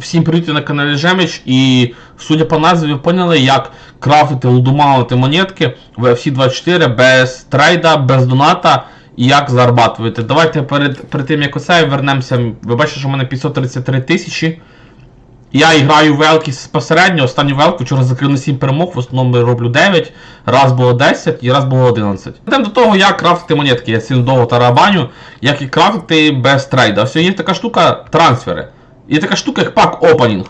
Всім привіт на каналі Жеміч і судя по назві, ви поняли, як крафтити, лудомалити монетки в FC24 без трейда, без доната і як зарабатувати. Давайте перед, перед тим як оце вернемося. Ви бачите, що в мене 533 тисячі. Я граю велки посередньо, останню велку вчора закрив на 7 перемог, в основному роблю 9, раз було 10 і раз було 11. Йдемо до того, як крафтити монетки. Я сильно довго тарабаню, як їх крафтити без трейда. Ось є така штука трансфери. Є така штука, як пак опенінг.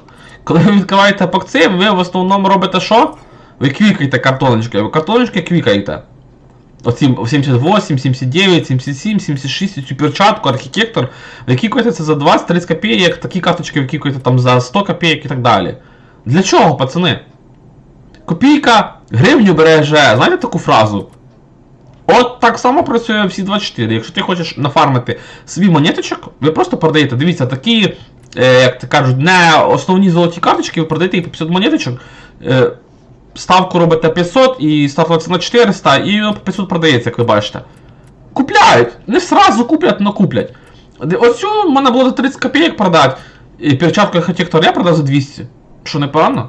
Коли ви відкриваєте пакці, ви в основному робите що? Ви квікаєте картоночки, ви картоночки квікаєте. Оці 78, 79, 77, 76, цю перчатку, архітектор, ви кікаєте це за 20-30 копійок, такі карточки ви кікаєте там за 100 копійок і так далі. Для чого, пацани? Копійка гривню береже, знаєте таку фразу? От так само працює всі 24. Якщо ти хочеш нафармити свій монеточок, ви просто продаєте. Дивіться, такі, як то кажуть, не основні золоті карточки, ви продаєте їх по 500 монеточок. Е, ставку робите 500 і стартова ціна 400, і по 500 продається, як ви бачите. Купляють! Не сразу куплять, але куплять. Де- Оцю в мене було за 30 копійок продати. І перчатку архітектор я продав за 200. Що непогано?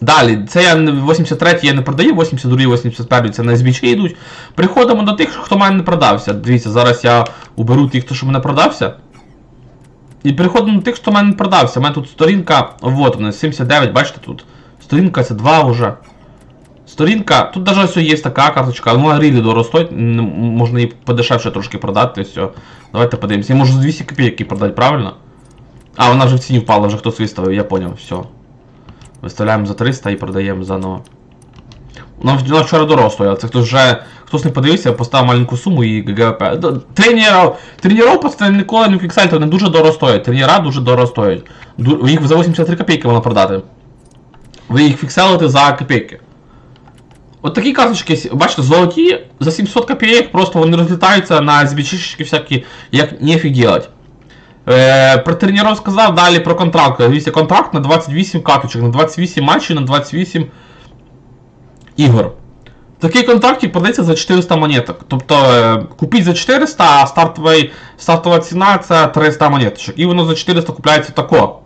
Далі, це я не- 83 я не продаю, 82 81 це на SBC йдуть. Приходимо до тих, хто мене не продався. Дивіться, зараз я уберу тих, хто що мене продався. І переходимо до тих, хто в мене не продався. У мене тут сторінка, вот вона, 79, бачите тут. Сторінка це 2 вже. Сторінка, тут навіть все є така карточка, вона рілі дорого можна її подешевше трошки продати, все. Давайте подивимося. Я можу за 200 копійок її продати, правильно? А, вона вже в ціні впала, вже хтось виставив, я поняв, все. Виставляємо за 300 і продаємо заново. Вона вчора дорого стояла, це хтось вже. Хтось не подивився, поставив маленьку суму і ГГП. Д- Тренерів, тренерів пацани ніколи не фіксайте, вони дуже дорого стоять. Тренера дуже дорого стоять. Ду- Їх за 83 копійки можна продати. Ви їх фікселите за копійки. От такі карточки, бачите, золоті за 700 копійок, просто вони розлітаються на збічішки всякі, як нефіг делать. Е, про тренерів сказав, далі про контракт. Дивіться, контракт на 28 карточок, на 28 матчів, на 28 ігор. Такий контрактик продається за 400 монеток. Тобто е, купіть за 400, а стартовий, стартова ціна це 300 монеточок. І воно за 400 купляється тако.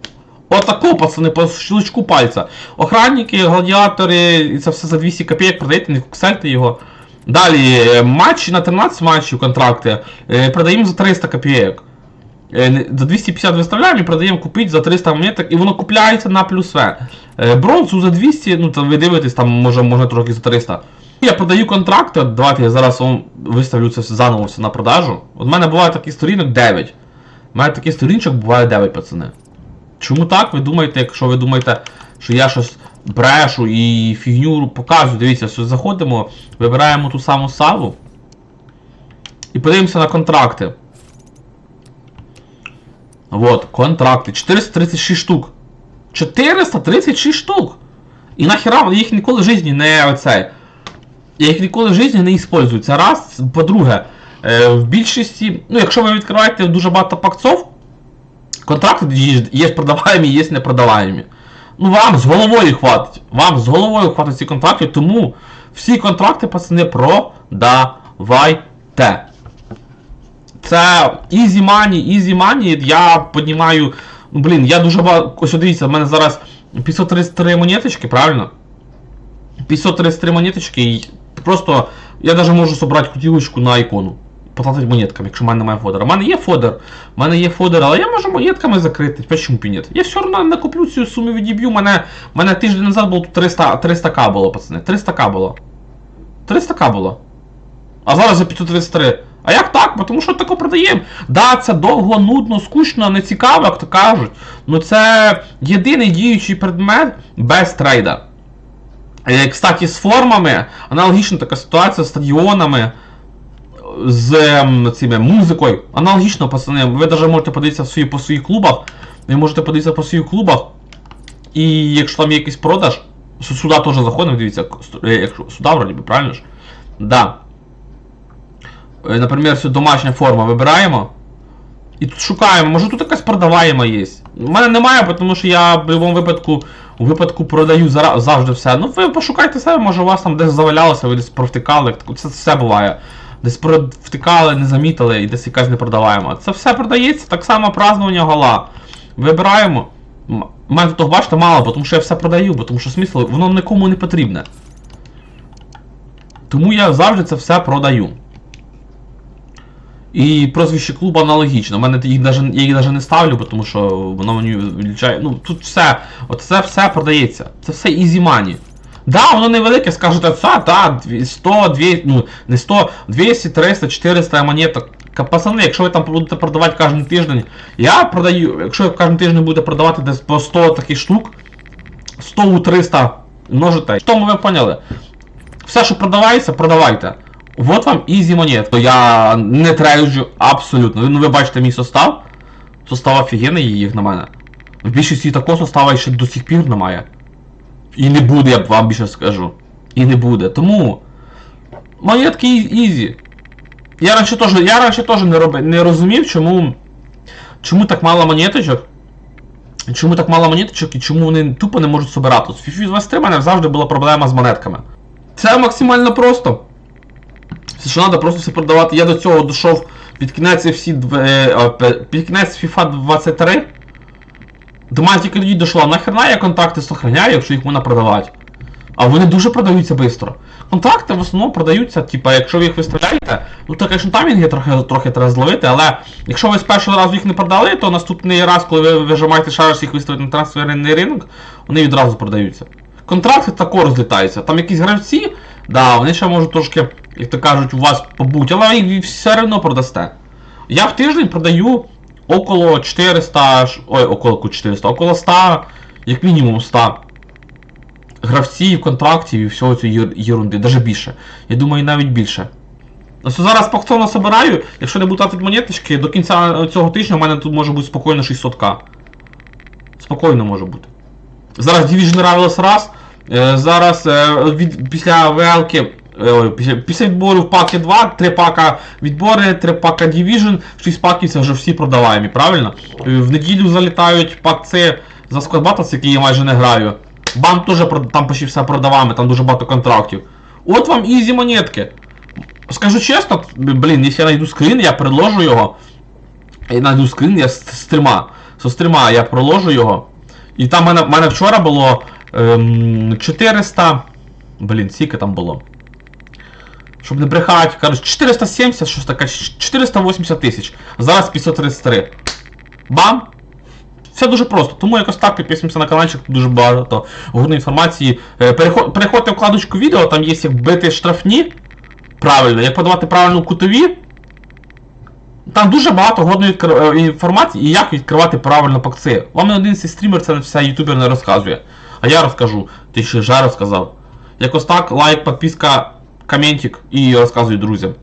Отако, пацани, по щелчку пальця. Охранники, гладіатори, і це все за 200 копійок продаєте, не кусайте його. Далі, е, матчі на 13 матчів контракти е, продаємо за 300 копійок. Е, За 250 виставляємо і продаємо купити за 300 монеток, і воно купляється на плюс В. Е, Бронзу за 200, ну там ви дивитесь, там може, може трохи за 300. Я продаю контракти, давайте я зараз вам виставлю це все заново все на продажу. От в мене буває таких сторінок 9. У мене таких сторіночок буває 9, пацани. Чому так? Ви думаєте, якщо ви думаєте, що я щось брешу і фігню показую, дивіться, що заходимо, вибираємо ту саму саву і подивимося на контракти. Вот, контракти. 436 штук. 436 штук! І нахіра вони їх ніколи в житті не оцей. Їх ніколи в житті не. Це раз. По-друге, е, в більшості. Ну, якщо ви відкриваєте дуже багато пакцов, контракти є продаваємі, є непродаваємі. Ну вам з головою хватить. Вам з головою хватить ці контракти, тому всі контракти, пацани, продавайте. Це easy money, easy money, я піднімаю. Ну, блін, я дуже багато. Ось дивіться, в мене зараз 533 монеточки, правильно? 533 монеточки, і просто я навіть можу собрати кутілочку на ікону. Потратити монетками, якщо в мене немає фодера. У мене є фодер, в мене є фодер, але я можу монетками закрити. Почему б ні? Я все одно накуплю цю суму відіб'ю. У мене, мене тиждень назад було 300, 300к було, пацани. 300к було. 300к було. А зараз за 533. А як так? Тому що тако продаємо. Да, це довго, нудно, скучно, не цікаво, як то кажуть. Ну це єдиний діючий предмет без трейда. Е, Кстати, з формами аналогічна така ситуація з стадіонами, з ем, цими музикою. Аналогічно, пацани, ви навіть можете подивитися свої, по своїх клубах. Ви можете подивитися по своїх клубах. І якщо там є якийсь продаж, сюди теж заходимо, дивіться, е, якщо сюди вроді би, правильно ж? Да. Е, Наприклад, всю домашня форма вибираємо. І тут шукаємо, може тут якась продаваєма є. У мене немає, тому що я в будь-якому випадку, у випадку продаю завжди все. Ну ви пошукайте себе, може у вас там десь завалялося, ви десь провтикали. Це все буває. Десь провтикали, не замітили і десь якась не продаваємо. Це все продається, так само празднування гола. Вибираємо. У мене тут, бачите, мало, тому що я все продаю, тому що смисл, воно нікому не потрібне. Тому я завжди це все продаю. І прозвище клубу аналогічно. У мене їх даже, я їх навіть не ставлю, тому що воно мені відлічає. Ну, тут все, от це все продається. Це все easy money. Да, воно невелике, скажете, це, та, 100, 200, ну, не 100, 200, 300, 400 монеток. Пацани, якщо ви там будете продавати кожен тиждень, я продаю, якщо ви кожен тиждень будете продавати десь по 100 таких штук, 100 у 300 множите. Що ми ви поняли? Все, що продавається, продавайте. Вот вам ізі монетка. Я не трейджу абсолютно. Ну ви бачите мій состав. Состав офігенний їх на мене. В більшості такого состава ще до сих пір немає. І не буде, я вам більше скажу. І не буде. Тому. Монетки ізі. Я раніше теж, я раніше теж не, роби, не розумів, чому. Чому так мало монеточок. Чому так мало монеточок і чому вони тупо не можуть собирати. З FIFA 23 в мене завжди була проблема з монетками. Це максимально просто. Що треба просто все продавати. Я до цього дійшов під кінець FC, е, під кінець FIFA 23. До мене тільки тоді дійшло, нахрена я контакти сохраняю, якщо їх можна продавати. А вони дуже продаються швидко. Контакти в основному продаються, типа, якщо ви їх виставляєте, ну то, звісно, таймінги трохи, трохи треба зловити, але якщо ви з першого разу їх не продали, то наступний раз, коли ви вижимаєте раз їх виставити на трансферний ринок, вони відразу продаються. Контракти також розлітаються. Там якісь гравці, да, вони ще можуть трошки, як то кажуть, у вас побути, але їх все одно продасте. Я в тиждень продаю около 400, ой, около 400, около 100, як мінімум 100 гравців, контрактів і всього цієї єр- єрунди, навіть більше. Я думаю, навіть більше. Ось зараз пакцона собираю, якщо не буду тратити монеточки, до кінця цього тижня у мене тут може бути спокійно 600к. Спокійно може бути. Зараз Division Rivals раз. Е, зараз е, від, після ВЛки. е, Після, після відбору в паки 2, 3 пака відбори, 3 пака Division, 6 паків це вже всі продаваємі, правильно? В неділю залітають пак С за Squad Battles, який я майже не граю. Бам теж там почти все продаваємо, там дуже багато контрактів. От вам ізі монетки. Скажу чесно, блін, якщо я знайду скрін, я предложу його. Я знайду скрін, я з стріма. Со стріма я проложу його. І там в мене, в мене вчора було ем, 400. Блін, скільки там було. Щоб не брехати, кажуть, 470, щось таке, 480 тисяч. Зараз 533. Бам! Все дуже просто. Тому якось так підписуємося на каналчик, дуже багато горної інформації. Е, переход- Переходьте в вкладочку відео, там є як бити штрафні. Правильно, як подавати правильно кутові. Там дуже багато годної е, інформації і як відкривати правильно пакци. Вам не один цей стрімер це все ютубер не розказує. А я розкажу. Ти ще жар розказав. Якось так, лайк, підписка, коментик і розказуй друзям.